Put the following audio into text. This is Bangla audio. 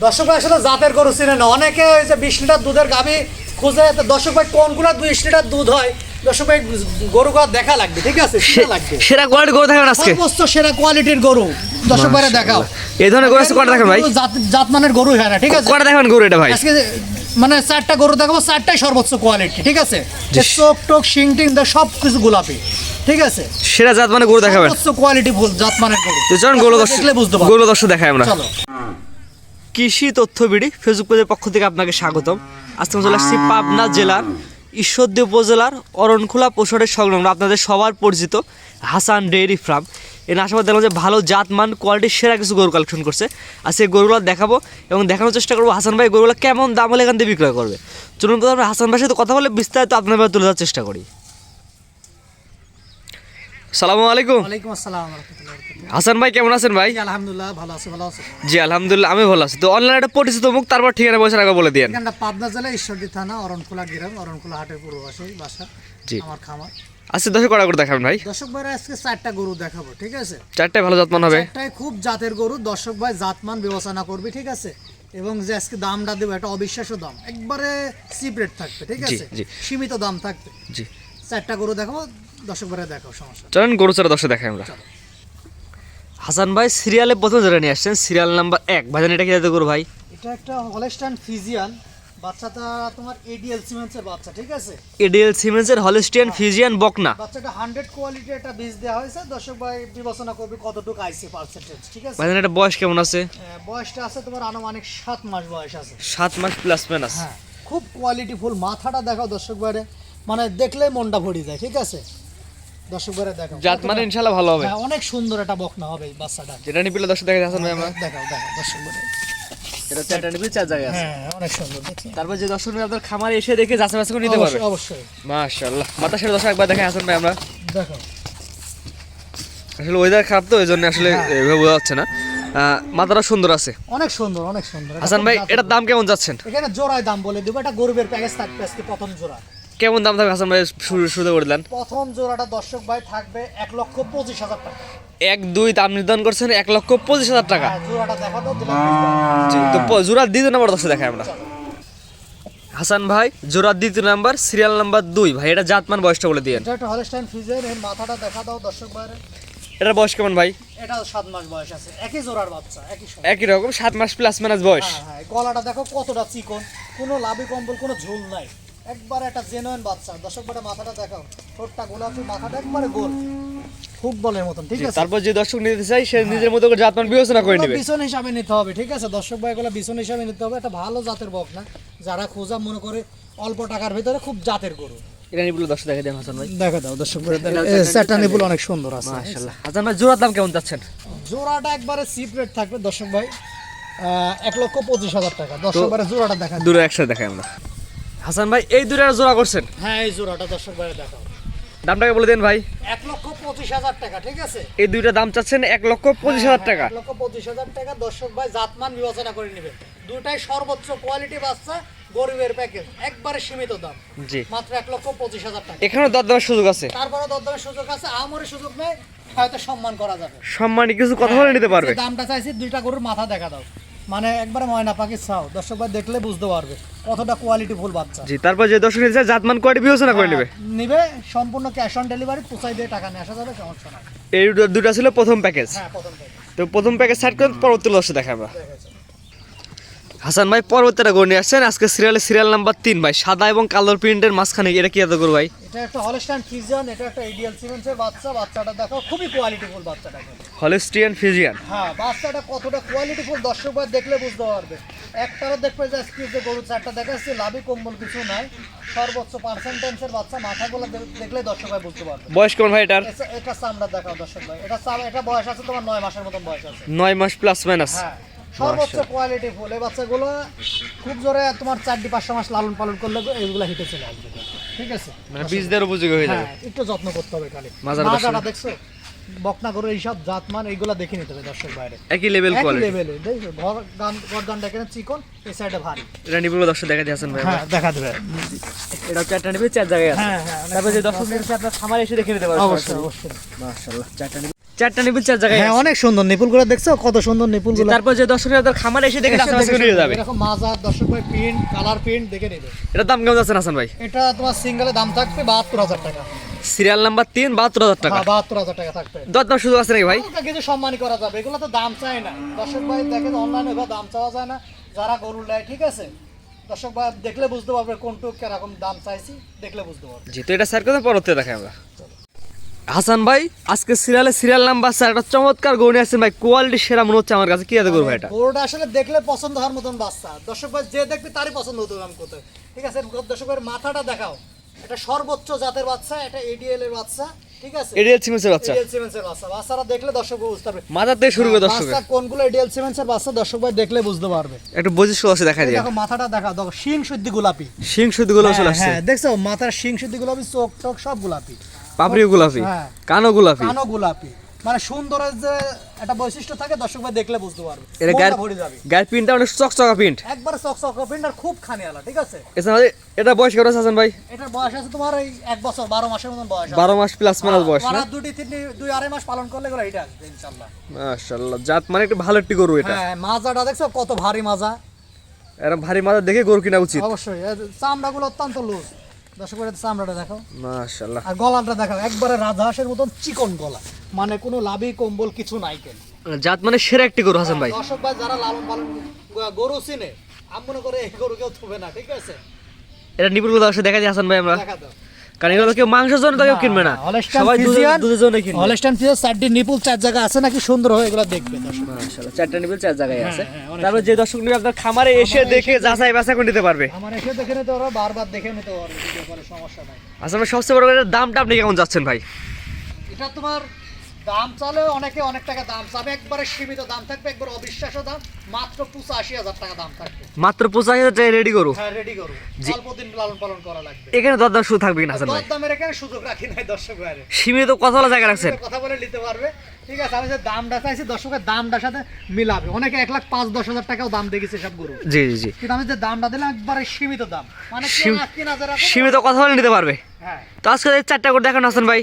দর্শক ভাই আসলে জাতের গরু চিনে না। অনেকে ওই যে বিশ লিটার দুধের গাভি খুঁজে দর্শক ভাই কোনগুলো বিশ লিটার দুধ হয়? দর্শক ভাই গরুগুলো দেখা লাগবে ঠিক আছে? চিনা লাগবে। সেরা কোয়ালিটি গরু দেখাবেন আজকে। সর্বোচ্চ সেরা কোয়ালিটির গরু। দর্শক ভাইরা দেখাও। এই ধরনের গরু আছে কটা দেখাবেন ভাই? জাত- জাতমানের গরু হ্যাঁ না, ঠিক আছে? কটা দেখাবেন গরু এটা ভাই? আজকে মানে চারটা গরু দেখাবো চারটাই সর্বোচ্চ কোয়ালিটি ঠিক আছে? যে চোখ টোক শিং টিং সব কিছু গোলাপি ঠিক আছে? সেরা জাত মানে গরু দেখাবেন। সর্বোচ্চ কোয়ালিটি ফুল জাতমানের গরু। তো গরু দেখলে বুঝতে পারব। গরু দর্শক দেখাই আমরা। চলো। কৃষি তথ্য বিডি ফেসবুক পেজের পক্ষ থেকে আপনাকে স্বাগতম। আজকে চলে আসছি পাবনা জেলার ঈশ্বরদী উপজেলার অরণখোলা পশুরের সংলগ্ন আপনাদের সবার পরিচিত হাসান ডেইরি ফার্ম। এর আশাবাদ দেখলাম যে ভালো জাত মান কোয়ালিটির সেরা কিছু গরু কালেকশন করছে। আর সেই গরুগুলো দেখাবো এবং দেখানোর চেষ্টা করব হাসান ভাই গরুগুলো কেমন দাম হলে এখান থেকে বিক্রয় করবে। চলুন আমরা হাসান ভাইয়ের সাথে কথা বলে বিস্তারিত আপনার তুলে ধরার চেষ্টা করি। সালামু আলাইকুম। ওয়ালাইকুম আসসালাম হাসান ভাই কেমন আছেন ভাই? আলহামদুলিল্লাহ ভালো আছি ভালো আছি জি আলহামদুলিল্লাহ আমি ভালো আছি। তো অনলাইনে একটা পরিচিত মুখ তারপর ঠিকানা বসে আগে বলে দিয়েন। পাবনা জেলা ঈশ্বরদী থানা অরণখোলা গ্রাম অরণখোলা হাটের পূর্ব বাসা জি। আমার খামার। আচ্ছা দশ কটা করে দেখাবেন ভাই। দর্শক ভাইরা আজকে চারটা গরু দেখাবো ঠিক আছে? চারটায় ভালো যত্ন হবে। চারটায় খুব জাতের গরু দর্শক ভাই জাতমান বিবেচনা করবি ঠিক আছে? এবং যে আজকে দামটা দেবো একটা অবিশ্বাস্য দাম একবারে চিপ রেট থাকবে ঠিক আছে? সীমিত দাম থাকবে। জি। চারটা গরু দেখাবো দর্শক ভাইরা দেখাও সমস্যা। চলেন গরু চারা দশে দেখাই আমরা। হাসান ভাই সিরিয়ালে প্রথম যেটা নিয়ে আসছেন সিরিয়াল নাম্বার এক। ভাইজান এটা কি যাতে করব ভাই? এটা একটা হলেস্টান ফিজিয়ান বাচ্চাটা তোমার এডিএল সিমেন্সের বাচ্চা ঠিক আছে? এডিএল সিমেন্সের হলিস্টিয়ান ফিজিয়ান বকনা বাচ্চাটা হান্ড্রেড কোয়ালিটির একটা বীজ দেওয়া হয়েছে দর্শক ভাই বিবেচনা করবে কতটুকু আইসি পার্সেন্টেজ ঠিক আছে? ভাইজান এটা বয়স কেমন আছে? বয়সটা আছে তোমার আনুমানিক সাত মাস বয়স আছে। সাত মাস প্লাস মাইনাস হ্যাঁ খুব কোয়ালিটি ফুল মাথাটা দেখাও দর্শক বাইরে মানে দেখলে মনটা ভরে যায় ঠিক আছে? জাত মানে ইনশাল্লাহ ভালো হবে। হ্যাঁ অনেক সুন্দর একটা বকনা হবে এই বাচ্চাটা। যেটা নিপিলে দশে দেখা হাসান ভাই আমরা। দেখাও দেখাও দর্শক এটা চারটা নিপিলে চার জায়গায় আছে। হ্যাঁ অনেক সুন্দর দেখছি। তারপর যে দর্শক আপনার খামারে এসে দেখে যাচাই বাছাই করে নিতে পারবে। অবশ্যই। অবশ্যই মাশাআল্লাহ। মাথা সেটা দশ একবার দেখে হাসান ভাই আমরা। দেখাও। আসলে ওয়েদার খারাপ তো ওই জন্য আসলে হ্যাঁ। এভাবে বোঝা যাচ্ছে না। আহ, মাথাটা সুন্দর আছে। অনেক সুন্দর অনেক সুন্দর। হাসান ভাই এটার দাম কেমন যাচ্ছেন? এখানে জোড়ায় দাম বলে দেবো এটা গরিবের প্যাকেজ থাকবে আজকে প্রথম জোড়া। কেমন দাম থাকবে? হাসান ভাই শুরু শুরু করে দিলেন প্রথম জোড়াটা দর্শক ভাই থাকবে এক লক্ষ পঁচিশ হাজার টাকা। এক দুই দাম নির্ধারণ করছেন এক লক্ষ পঁচিশ হাজার টাকা। হ্যাঁ, জোড়াটা দেখা দাও দিলাম। বুঝতে জি, তো প- দ্বিতীয় নাম্বার দশে দেখাই আমরা। হাসান ভাই জোড়ার দ্বিতীয় নাম্বার সিরিয়াল নাম্বার দুই। ভাই এটা জাতমান বয়সটা বলে দিয়েন। এটা একটা হলস্টাইন ফ্রিজের মাথাটা দেখা দাও দর্শক ভাইরে এটার বয়স কেমন ভাই? এটা সাত মাস বয়স আছে। একই জোড়ার বাচ্চা একই সময়। একই রকম সাত মাস প্লাস মাইনাস বয়স। হ্যাঁ হ্যাঁ গলাটা দেখো কতটা চিকন। কোনো লাভি কম্বল কোনো ঝোল নাই। একবার একটা জেনুইন বাচ্চা। দর্শক ভাইটা মাথাটা দেখাও। ঠোঁটটা গোলাপি মাথাটা একবারে গোল। ফুটবলের মতন ঠিক আছে? তারপর যে দর্শক নিতে চাই সে নিজের মতো করে জাতমান বিবেচনা করে নেবে। বিছন হিসাবে নিতে হবে ঠিক আছে? দর্শক ভাই এগুলো বিছন হিসাবে নিতে হবে একটা ভালো জাতের বক না। যারা খোঁজা মনে করে অল্প টাকার ভিতরে খুব জাতের গরু। নিয়ে দশ দেখা দেন হাসান ভাই। দেখা দাও দর্শক ভাই নিপুল অনেক সুন্দর আছে মাশাআল্লাহ। হাসান ভাই জোড়ার দাম কেমন যাচ্ছেন জোড়াটা একবারে চিপ রেট থাকবে দর্শক ভাই। আহ, এক লক্ষ পঁচিশ হাজার টাকা। দর্শক ভাই জোড়াটা দেখা দূরে একসাথে দেখাই আমরা। হাসান ভাই এই দূরে জোড়া করছেন? হ্যাঁ এই জোড়াটা দর্শক ভাই দেখাও। দামটাকে বলে দেন ভাই। এক লক্ষ পঁচিশ হাজার টাকা ঠিক আছে? এই দুইটা দাম চাচ্ছেন এক লক্ষ পঁচিশ হাজার টাকা। এক লক্ষ পঁচিশ হাজার টাকা দর্শক ভাই জাতমান বিবেচনা করে নেবে দুটাই সর্বোচ্চ কোয়ালিটি বাচ্চা গরিবের প্যাকেজ একবারে সীমিত দাম। জি। মাত্র এক লক্ষ পঁচিশ হাজার টাকা। এখানেও দরদামের সুযোগ আছে। তারপরে দরদামের সুযোগ আছে আমারই সুযোগ নেই হয়তো সম্মান করা যাবে। সম্মানী কিছু কথা বলে নিতে পারবে। দামটা চাইছি দুইটা গরুর মাথা দেখা দাও। মানে একবার ময়না পাখি চাও দর্শকবার ভাই দেখলে বুঝতে পারবে কতটা কোয়ালিটি ফুল বাচ্চা। জি তারপর যে দর্শক এসে জাতমান কোয়ালিটি বিবেচনা করে নেবে নেবে সম্পূর্ণ ক্যাশ অন ডেলিভারি পোসাই দিয়ে টাকা নিয়ে আসা যাবে সমস্যা নাই। এই দুটো- ছিল প্রথম প্যাকেজ হ্যাঁ প্রথম প্যাকেজ তো প্রথম প্যাকেজ সাইড করে পরবর্তী লসে দেখা আমরা হাসান ভাই পরবর্তীটা গড়ে নিয়ে আসছেন। আজকে সিরিয়ালে সিরিয়াল নাম্বার তিন ভাই। সাদা এবং কালোর প্রিন্টের মাঝখানে এটা কি এত করব ভাই? এটা একটা হলস্টাইন ফিজিয়ান এটা একটা সিমেন্সের বাচ্চা। বাচ্চাটা দেখো খুবই হলিস্টিয়ান ফিজিয়ান হ্যাঁ বাচ্চাটা কতটা দেখলে বুঝতে পারবে। একটারও দেখবে যে আজকে যে গরু চারটা দেখাচ্ছি লাভি কম্বল কিছু নাই। সর্বোচ্চ পার্সেন্টেন্সের বাচ্চা মাথাগুলো দেখলে দর্শক ভাই বুঝতে পারবে। বয়স কেমন ভাই এটার? এটা- এটা চামড়া দেখাও দর্শক ভাই। এটা এটা বয়স আছে তোমার নয় মাসের মতন বয়স আছে। নয় মাস প্লাস মাইনাস হ্যাঁ। সর্বোচ্চ কোয়ালিটি ফুল। এই বাচ্চাগুলো খুব জোরে তোমার চারটি পাঁচশো মাস লালন পালন করলে এগুলো হিটে চলে আসবে। ঠিক আছে? মানে বীজ দেওয়ার উপযোগী হয়ে যাবে। হ্যাঁ একটু যত্ন করতে হবে খালি। মাজাটা দেখছ? বকনা করে এইসব জাতমান এইগুলা দেখে নিতে হবে দর্শক বাইরে। একই লেভেল একই কোয়ালিটি লেভেলে দেখছ? ঘর গান এখানে চিকন এই সাইডে ভারী। এটা নিবুল দর্শক দেখা দিয়ে হাসান ভাই। হ্যাঁ দেখা দেবে। এটা চারটা নিবে চার জায়গায় আছে। হ্যাঁ হ্যাঁ তারপর যে দর্শক আপনার খামারে এসে দেখে নিতে পারবেন অবশ্যই অবশ্যই। মাশাআল্লাহ চারটা চারটা নিপুল চার জায়গায় হ্যাঁ অনেক সুন্দর নিপুলগুলো দেখছ? কত সুন্দর নিপুলগুলো তারপর যে দর্শকরা তার খামারে এসে দেখে এসে আসান দেখে নিয়ে যাবে। এরকম মাজার দর্শক ভাই প্রিন্ট কালার প্রিন্ট দেখে নেবে। এটার দাম কেমন হাসান ভাই? এটা তোমার সিঙ্গেলের দাম থাকবে বাহাত্তর হাজার টাকা। সিরিয়াল নাম্বার তিন বাহাত্তর হাজার টাকা। হ্যাঁ বাহাত্তর হাজার টাকা থাকবে। সুযোগ আছে নাকি ভাই? কিছু সম্মানই করা যাবে এগুলো তো দাম চাই না। দর্শক ভাই দেখে অনলাইনে দাম চাওয়া যায় না। যারা গরু নেয় ঠিক আছে? দর্শক ভাই দেখলে বুঝতে পারবে কোনটুক কীরকম দাম চাইছি দেখলে বুঝতে পারবে। যেহেতু এটা স্যার কথা পরতে দেখাই আমরা। হাসান ভাই আজকে সিরিয়ালে সিরিয়াল নাম্বার স্যার একটা চমৎকার গরু আছেন ভাই কোয়ালিটি সেরা মনে হচ্ছে আমার কাছে। কি এত করব এটা? গরুটা আসলে দেখলে পছন্দ হওয়ার মতন বাচ্চা। দর্শক ভাই যে দেখবে তারই পছন্দ হতো আমি কোথায় ঠিক আছে দর্শক ভাইয়ের মাথাটা দেখাও। এটা সর্বোচ্চ জাতের বাচ্চা এটা এডিএল এর বাচ্চা ঠিক আছে? এডিএল সিমেন্সের বাচ্চা। এডিএল সিমেন্সের বাচ্চা। বাচ্চারা দেখলে দর্শক বুঝতে পারবে। মাথার থেকে শুরু করে দর্শক বাচ্চা কোনগুলো এডিএল সিমেন্সের বাচ্চা দর্শক ভাই দেখলে বুঝতে পারবে। একটু বৈশিষ্ট্য আছে দেখা মাথাটা দেখা দেখো শিং শুদ্ধি গোলাপি। শুদ্ধগুলো চলে হ্যাঁ দেখছ? মাথার শিং শুদ্ধি গোলাপি চোখ চোখ সব গোলাপি। গোলাপি? হ্যাঁ। কানো গোলাপি? কানো গোলাপি। মানে সুন্দরের যে একটা বৈশিষ্ট্য থাকে দর্শক ভাই দেখলে বুঝতে পারবে। এটা গায়ের ভরে যাবে। গায়ের প্রিন্টটা অনেক চকচকা প্রিন্ট। একবারে চক চক প্রিন্ট আর খুব খানিয়ালা ঠিক আছে? এটা বয়স কেমন আছে ভাই? এটার বয়স আছে তোমার এই এক বছর বারো মাসের মতন বয়স আছে। বারো মাস প্লাস মাইনাস বয়স না? আর দুটি দুই আড়াই মাস পালন করলে এটা আসবে ইনশাল্লাহ মাশাআল্লাহ জাত মানে একটু ভালো একটি গরু এটা। হ্যাঁ মাজাটা দেখছ কত ভারী মাজা। এরকম ভারী মাথা দেখে গরু কিনা উচিত। অবশ্যই চামড়াগুলো অত্যন্ত লুজ দর্শক ভাই চামড়াটা দেখো মাশাআল্লাহ। আর গলাটা দেখো একবারে রাজহাঁসের মতন চিকন গলা। মানে কোনো লাভই কম্বল কিছু নাই কেন? জাত মানে সেরা একটি গরু হাসান ভাই। দর্শক ভাই যারা লালন পালন গরু চিনে আমি মনে করে এই গরু কেউ থুবে না ঠিক আছে? এটা অবশ্যই দেখা যায় হাসান ভাই আমরা। দেখা দাও। কারণ এগুলো কেউ মাংসের জন্য তো কেউ কিনবে না। সবাই দুধের জন্য কিনবে। হলস্টাইন ফ্রিজিয়ান চারটি নিপুল চার জায়গা আছে নাকি? সুন্দর হয় এগুলো দেখবে দর্শক। মাশাআল্লাহ চারটা নিপুল চার জায়গায় আছে। হ্যাঁ, তারপর যে দর্শক নিয়ে আপনার খামারে এসে দেখে যাচাই বাছাই করে নিতে পারবে। আমার এসে দেখে নিতে পারো বারবার দেখে নিতে পারবে সমস্যা নাই। আচ্ছা ভাই সবচেয়ে বড় কথা দামটা আপনি কেমন যাচ্ছেন ভাই? এটা তোমার দাম চালে অনেকে অনেক টাকা দাম চাবে একবারে সীমিত দাম থাকবে একবার অবিশ্বাস্য দাম মাত্র পঁচাশি হাজার টাকা দাম থাকবে। মাত্র পঁচাশি হাজার টাকা রেডি করু। হ্যাঁ রেডি করো। অল্প দিন লালন পালন করা লাগবে। এখানে দরদাম শুধু থাকবে হাসান ভাই? দামের এখানে সুযোগ রাখি নাই দর্শক সীমিত কথা বলা জায়গা রাখছেন। কথা বলে নিতে পারবে। ঠিক আছে আমি যে দামটা চাইছি দর্শকের দামটার সাথে মিলাবে। অনেকে এক লাখ পাঁচ দশ হাজার টাকাও দাম দেখেছে সব গরু। জি জি জি। কিন্তু আমি যে দামটা দিলাম একবারে সীমিত দাম। মানে সীমিত কথা বলে নিতে পারবে। হ্যাঁ। তো আজকে চারটা করে দেখান হাসান ভাই।